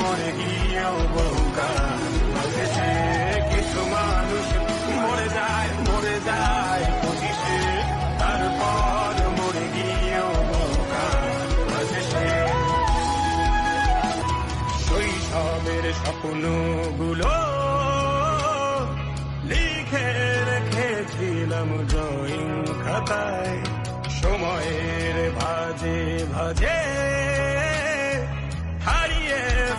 মরে গিয়েও কিছু স্বপ্নগুলো লিখে রেখেছিলাম ড্রয়িং খাতায়। সময়ের ভাজে ভাজে